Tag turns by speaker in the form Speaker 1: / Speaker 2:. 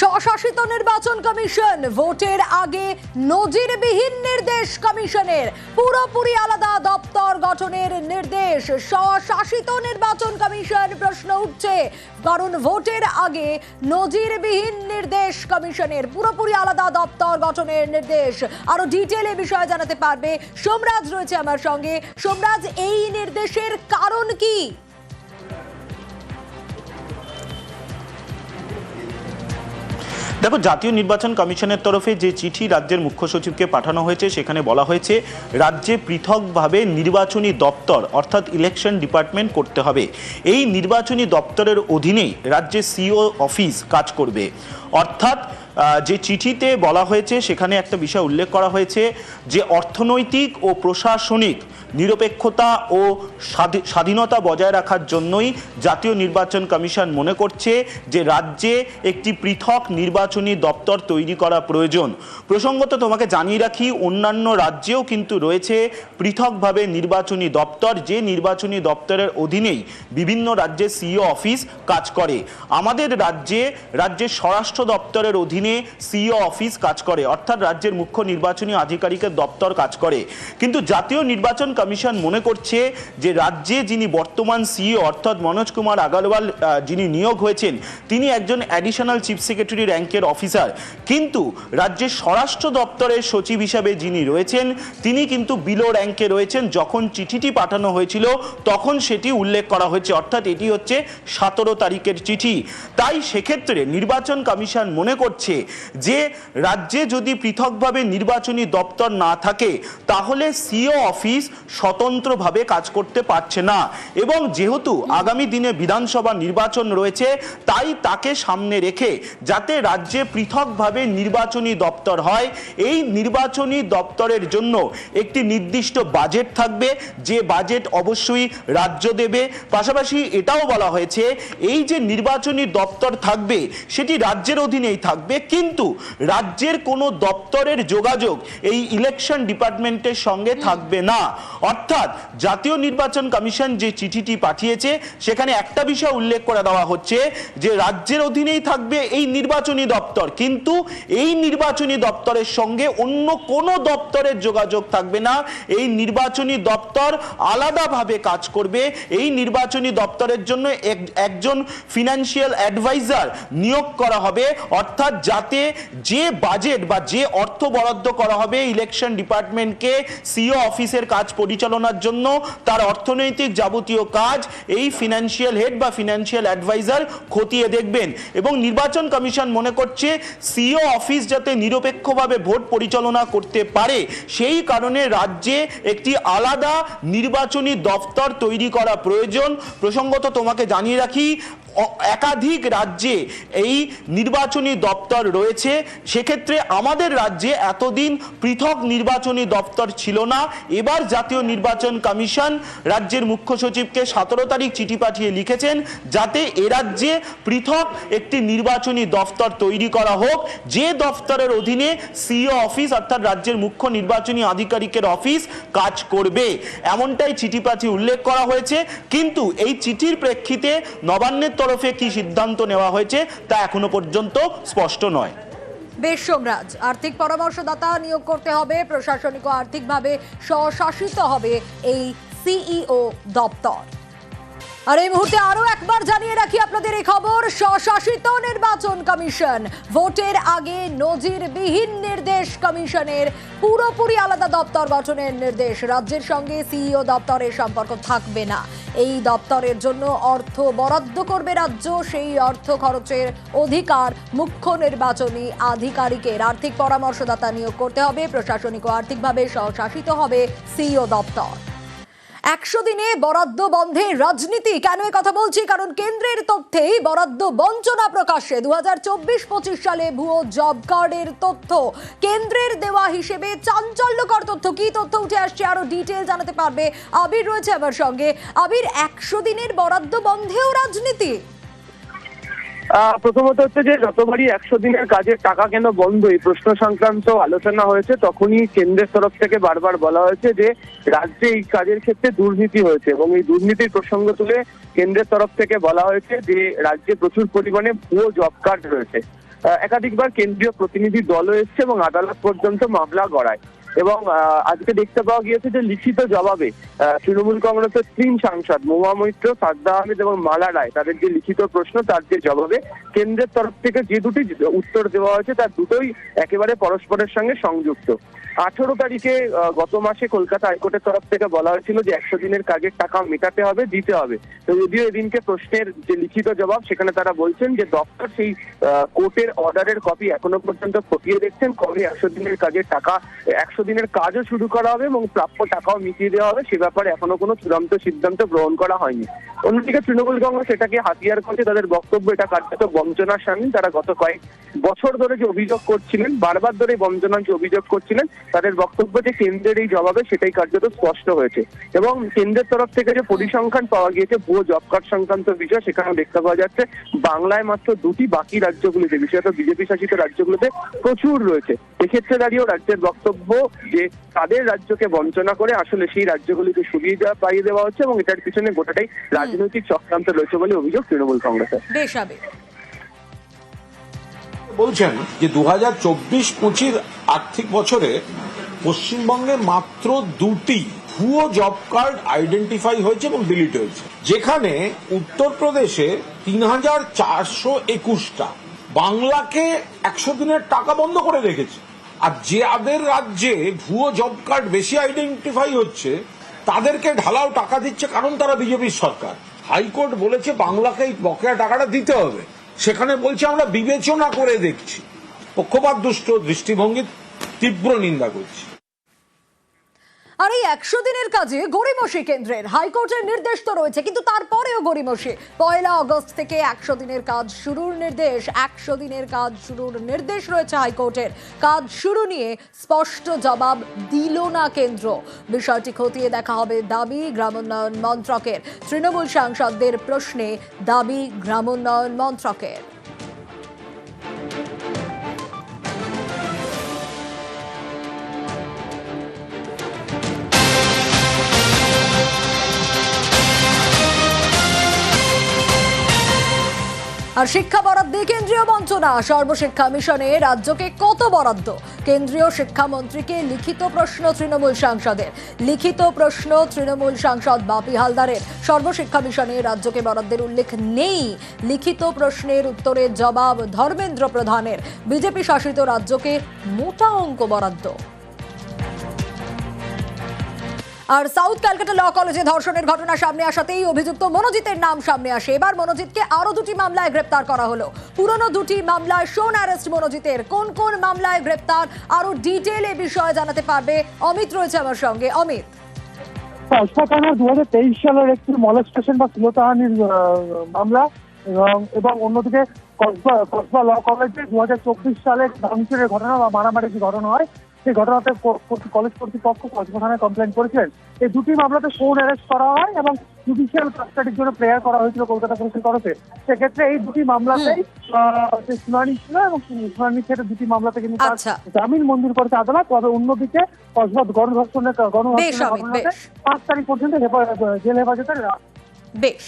Speaker 1: স্বশাসিত নির্বাচন কমিশন, ভোটের আগে নজিরবিহীন নির্দেশ কমিশনের। পুরোপুরি আলাদা দপ্তর গঠনের নির্দেশ স্বশাসিত নির্বাচন কমিশন প্রশ্ন উঠছে। কারণ ভোটের আগে নজিরবিহীন নির্দেশ কমিশনের পুরোপুরি আলাদা দপ্তর গঠনের নির্দেশ। আরও ডিটেলে বিষয়ে জানাতে পারবে। সোমরাজ রয়েছে আমার সঙ্গে। সোমরাজ, এই নির্দেশের কারণ কি?
Speaker 2: দেখো, জাতীয় নির্বাচন কমিশনের তরফে যে চিঠি রাজ্যের মুখ্য সচিবকে পাঠানো হয়েছে, সেখানে বলা হয়েছে, রাজ্যে পৃথকভাবে নির্বাচনী দপ্তর, অর্থাৎ ইলেকশন ডিপার্টমেন্ট করতে হবে। এই নির্বাচনী দপ্তরের অধীনেই রাজ্যে সিও অফিস কাজ করবে। অর্থাৎ যে চিঠিতে বলা হয়েছে, সেখানে একটা বিষয় উল্লেখ করা হয়েছে যে অর্থনৈতিক ও প্রশাসনিক নিরপেক্ষতা ও স্বাধী- স্বাধীনতা বজায় রাখার জন্যই জাতীয় নির্বাচন কমিশন মনে করছে যে রাজ্যে একটি পৃথক নির্বাচনী দপ্তর তৈরি করা প্রয়োজন। প্রসঙ্গত তোমাকে জানিয়ে রাখি, অন্যান্য রাজ্যেও কিন্তু রয়েছে পৃথকভাবে নির্বাচনী দপ্তর, যে নির্বাচনী দপ্তরের অধীনেই বিভিন্ন রাজ্যে সিইও অফিস কাজ করে। আমাদের রাজ্যে, রাজ্যের স্বরাষ্ট্র দপ্তরের অধীনে সিইও অফিস কাজ করে, অর্থাৎ রাজ্যের মুখ্য নির্বাচনী আধিকারিকের দপ্তর কাজ করে। কিন্তু জাতীয় নির্বাচন কমিশন মনে করছে যে রাজ্যে যিনি বর্তমান সিও অর্থাৎ মনোজ কুমার আগারওয়াল যিনি নিয়োগ হয়েছেন, তিনি একজন অ্যাডিশনাল চিফ সেক্রেটারি র্যাঙ্কের অফিসার কিন্তু রাজ্যের স্বরাষ্ট্র দপ্তরের সচিব হিসাবে যিনি রয়েছেন, তিনি কিন্তু বিলো র্যাঙ্কে রয়েছেন। যখন চিঠিটি পাঠানো হয়েছিল, তখন সেটি উল্লেখ করা হয়েছে, অর্থাৎ এটি হচ্ছে সতেরো তারিখের চিঠি। তাই সেক্ষেত্রে নির্বাচন কমিশন মনে করছে যে রাজ্যে যদি পৃথকভাবে নির্বাচনী দপ্তর না থাকে, তাহলে সিও অফিস স্বতন্ত্রভাবে কাজ করতে পারছে না। এবং যেহেতু আগামী দিনে বিধানসভা নির্বাচন রয়েছে, তাই তাকে সামনে রেখে যাতে রাজ্যে পৃথকভাবে নির্বাচনী দপ্তর হয়, এই নির্বাচনী দপ্তরের জন্য একটি নির্দিষ্ট বাজেট থাকবে। যে বাজেট অবশ্যই রাজ্য দেবে। পাশাপাশি এটাও বলা হয়েছে, এই যে নির্বাচনী দপ্তর থাকবে, সেটি রাজ্যের অধীনেই থাকবে। কিন্তু রাজ্যের কোনো দপ্তরের যোগাযোগ এই ইলেকশন ডিপার্টমেন্টের সঙ্গে থাকবে না। অর্থাৎ জাতীয় নির্বাচন কমিশন যে চিঠিটি পাঠিয়েছে সেখানে একটা বিষয় উল্লেখ করে দেওয়া হচ্ছে যে রাজ্যের অধীনেই থাকবে এই নির্বাচনী দপ্তর। কিন্তু এই নির্বাচনী দপ্তরের সঙ্গে অন্য কোনো দপ্তরের যোগাযোগ থাকবে না। এই নির্বাচনী দপ্তর আলাদাভাবে কাজ করবে। এই নির্বাচনী দপ্তরের জন্য এক- একজন ফিনান্সিয়াল অ্যাডভাইজার নিয়োগ করা হবে। অর্থাৎ যাতে যে বাজেট বা যে অর্থ বরাদ্দ করা হবে ইলেকশন ডিপার্টমেন্টকে সিও অফিসের কাজ পরিচালনার জন্য, তার অর্থনৈতিক যাবতীয় কাজ এই ফিনান্সিয়াল হেড বা ফিনান্সিয়াল অ্যাডভাইজার খতিয়ে দেখবেন। এবং নির্বাচন কমিশন মনে করছে সিও অফিস যাতে নিরপেক্ষভাবে ভোট পরিচালনা করতে পারে, সেই কারণে রাজ্যে একটি আলাদা নির্বাচনী দপ্তর তৈরি করা প্রয়োজন। প্রসঙ্গত তোমাকে জানিয়ে রাখি একাধিক রাজ্যে এই নির্বাচনী দপ্তর রয়েছে। সেক্ষেত্রে আমাদের রাজ্যে এতদিন পৃথক নির্বাচনী দপ্তর ছিল না। এবার জাতীয় নির্বাচন কমিশন রাজ্যের মুখ্য সচিবকে সতেরো তারিখ চিঠি পাঠিয়ে লিখেছেন, যাতে এ রাজ্যে পৃথক একটি নির্বাচনী দপ্তর তৈরি করা হোক। যে দপ্তরের অধীনে সিও অফিস, অর্থাৎ রাজ্যের মুখ্য নির্বাচনী আধিকারিকের অফিস কাজ করবে। এমনটাই চিঠি পাঠিয়ে উল্লেখ করা হয়েছে। কিন্তু এই চিঠির প্রেক্ষিতে নবান্নের তরফে কি সিদ্ধান্ত নেওয়া হয়েছে তা এখনও পর্যন্ত স্পষ্ট নয়।
Speaker 1: বেশ আর্থিক পরামর্শদাতা নিয়োগ করতে হবে, প্রশাসনিক ও আর্থিকভাবে স্বশাসিত হবে এই সিইও দপ্তর। আর এই মুহূর্তে আরও একবার জানিয়ে রাখি আপনাদের এই খবর। স্বশাসিত নির্বাচন কমিশন, ভোটের আগে নজিরবিহীন নির্দেশ কমিশনের পুরোপুরি আলাদা দপ্তর গঠনের নির্দেশ। রাজ্যের সঙ্গে সিইও দপ্তরের সম্পর্ক থাকবে না। এই দপ্তরের জন্য অর্থ বরাদ্দ করবে রাজ্য। সেই অর্থ খরচের অধিকার মুখ্য নির্বাচনী আধিকারিকের। আর্থিক পরামর্শদাতা নিয়োগ করতে হবে। প্রশাসনিক ও আর্থিকভাবে স্বশাসিত হবে সিইও দপ্তর। একশো দিনে বরাদ্দ বন্ধে রাজনীতি। কেন কথা বলছি? কারণ কেন্দ্রের তথ্যেই বরাদ্দ বঞ্চনা প্রকাশ্যে দু হাজার চব্বিশ পঁচিশ সালে ভুয়ো জব কার্ডের তথ্য। কেন্দ্রের দেওয়া হিসেবে চাঞ্চল্যকর তথ্য। কি তথ্য উঠে আসছে আরও ডিটেল জানাতে পারবে আবির রয়েছে আমার সঙ্গে। আবির, একশো দিনের বরাদ্দ বন্ধেও রাজনীতি?
Speaker 3: প্রথমত হচ্ছে যে যতবারই একশো দিনের কাজের টাকা কেন বন্ধ, এই প্রশ্ন সংক্রান্ত আলোচনা হয়েছে, তখনই কেন্দ্রের তরফ থেকে বারবার বলা হয়েছে যে রাজ্যে এই কাজের ক্ষেত্রে দুর্নীতি হয়েছে এবং এই দুর্নীতির প্রসঙ্গ তুলে কেন্দ্রের তরফ থেকে বলা হয়েছে যে রাজ্যে প্রচুর পরিমাণে ভুয়ো জব কার্ড রয়েছে। একাধিকবার কেন্দ্রীয় প্রতিনিধি দলও এসছে এবং আদালত পর্যন্ত মামলা গড়ায়। এবং আজকে দেখতে পাওয়া গিয়েছে যে লিখিত জবাবে তৃণমূল কংগ্রেসের তিন সাংসদ মোমা মৈত্র, সাদ্দা আহমেদ এবং মালা রায়, তাদের যে লিখিত প্রশ্ন, তার যে জবাবে কেন্দ্রের তরফ থেকে যে দুটি উত্তর দেওয়া হয়েছে, তার দুটোই একেবারে পরস্পরের সঙ্গে সংযুক্ত। আঠেরো তারিখে গত মাসে কলকাতা হাইকোর্টের তরফ থেকে বলা হয়েছিল যে একশো দিনের কাজের টাকা মেটাতে হবে, দিতে হবে। তো যদিও এদিনকে প্রশ্নের যে লিখিত জবাব, সেখানে তারা বলছেন যে দপ্তর সেই কোর্টের অর্ডারের কপি এখনও পর্যন্ত খতিয়ে দেখছেন। কবে একশো দিনের কাজের টাকা, একশো দিনের কাজও শুরু করা হবে এবং প্রাপ্য টাকাও মিটিয়ে দেওয়া হবে, সে ব্যাপারে এখনও কোনো চূড়ান্ত সিদ্ধান্ত গ্রহণ করা হয়নি। অন্যদিকে তৃণমূল কংগ্রেস এটাকে হাতিয়ার করছে, তাদের বক্তব্য এটা কার্যত বঞ্চনার সামিল তারা গত কয়েক বছর ধরে যে অভিযোগ করছিলেন, বারবার ধরে বঞ্চনার যে অভিযোগ করছিলেন তাদের বক্তব্য যে কেন্দ্রের এই জবাবে সেটাই কার্যত স্পষ্ট হয়েছে। এবং কেন্দ্রের তরফ থেকে যে পরিসংখ্যান পাওয়া গিয়েছে ভুয়ো জব কার্ড সংক্রান্ত বিষয় সেখানে দেখতে পাওয়া যাচ্ছে বাংলায় মাত্র দুটি বাকি রাজ্যগুলিতে বিশেষত বিজেপি শাসিত রাজ্যগুলোতে প্রচুর রয়েছে। এক্ষেত্রে দাঁড়িয়েও রাজ্যের বক্তব্য যে তাদের রাজ্যকে বঞ্চনা করে আসলে সেই রাজ্যগুলিকে সুবিধা পাইয়ে দেওয়া হচ্ছে এবং এটার পিছনে গোটাটাই রাজনৈতিক চক্রান্ত রয়েছে বলে অভিযোগ তৃণমূল কংগ্রেসের।
Speaker 4: বলছেন যে দু হাজার চব্বিশ পঁচিশ আর্থিক বছরে পশ্চিমবঙ্গে মাত্র দুটি ভুয়ো জব কার্ড আইডেন্টিফাই হয়েছে এবং ডিলিট হয়েছে। যেখানে উত্তরপ্রদেশে তিন হাজার চারশো একুশটা, বাংলাকে একশো দিনের টাকা বন্ধ করে রেখেছে। আর যে যাদের রাজ্যে ভুয়ো জব কার্ড বেশি আইডেন্টিফাই হচ্ছে, তাদেরকে ঢালাও টাকা দিচ্ছে কারণ তারা বিজেপির সরকার। হাইকোর্ট বলেছে বাংলাকে এই বকেয়া টাকাটা দিতে হবে। সেখানে বলছে আমরা বিবেচনা করে দেখছি। পক্ষপাত দুষ্ট দৃষ্টিভঙ্গির তীব্র নিন্দা করছি।
Speaker 1: আর এই একশো দিনের কাজে গরিমসি কেন্দ্রের হাইকোর্টের নির্দেশ তো রয়েছে, কিন্তু তারপরেও গরিমসি পয়লা আগস্ট থেকে একশো দিনের কাজ শুরুর নির্দেশ, একশো দিনের কাজ শুরুর নির্দেশ রয়েছে হাইকোর্টের। কাজ শুরু নিয়ে স্পষ্ট জবাব দিল না কেন্দ্র। বিষয়টি খতিয়ে দেখা হবে দাবি গ্রামোন্নয়ন মন্ত্রকের। তৃণমূল সাংসদদের প্রশ্নে দাবি গ্রামোন্নয়ন মন্ত্রকের। আর শিক্ষা বরাদ্দে কেন্দ্রীয় বঞ্চনা সর্বশিক্ষা মিশনে রাজ্যকে কত বরাদ্দ? কেন্দ্রীয় শিক্ষামন্ত্রীকে লিখিত প্রশ্ন তৃণমূল সাংসদের। লিখিত প্রশ্ন তৃণমূল সাংসদ বাপি হালদারের। সর্বশিক্ষা মিশনে রাজ্যকে বরাদ্দের উল্লেখ নেই। লিখিত প্রশ্নের উত্তরে জবাব ধর্মেন্দ্র প্রধানের। বিজেপি শাসিত রাজ্যকে মোটা অঙ্ক বরাদ্দ। আর সাউথ ক্যালকাটা ল কলেজে ধর্ষণের ঘটনা সামনে আসাতেই অভিযুক্ত মনোজিতের নাম সামনে আসে। এবার মনোজিৎকে আরও দুটি মামলায় গ্রেপ্তার করা হলো। পুরনো দুটি মামলায় শোন অ্যারেস্ট মনোজিতের। কোন কোন মামলায় গ্রেপ্তার? আরও ডিটেল এ বিষয়ে জানাতে পারবে অমিত রয়েছে আমার সঙ্গে। অমিত।
Speaker 5: সালের একটি মলেস্টেশন বা শ্লীলতাহানির মামলা, এবং অন্যদিকে কসবা ল কলেজে দু হাজার চব্বিশ সালে ভাঙচুরের ঘটনা বা মারামারির যে ঘটনা হয়। সেই ঘটনাতে কলেজ কর্তৃপক্ষ কসবা থানায় কমপ্লেন করেছিলেন। এই দুটি মামলাতে ফোন অ্যারেস্ট করা হয় এবং জুডিশিয়াল কাস্টাডির জন্য প্রেয়ার করা হয়েছিল কলকাতা পুলিশের তরফে। সেক্ষেত্রে এই দুটি মামলাতেই শুনানি ছিল এবং শুনানির ক্ষেত্রে দুটি মামলাতে কিন্তু তার
Speaker 1: আচ্ছা।
Speaker 5: জামিন মঞ্জুর করেছে আদালত। তবে অন্যদিকে কসবা গণধর্ষণের গণধর্ষণের পাঁচ তারিখ পর্যন্ত জেল হেফাজতে
Speaker 1: বেশ।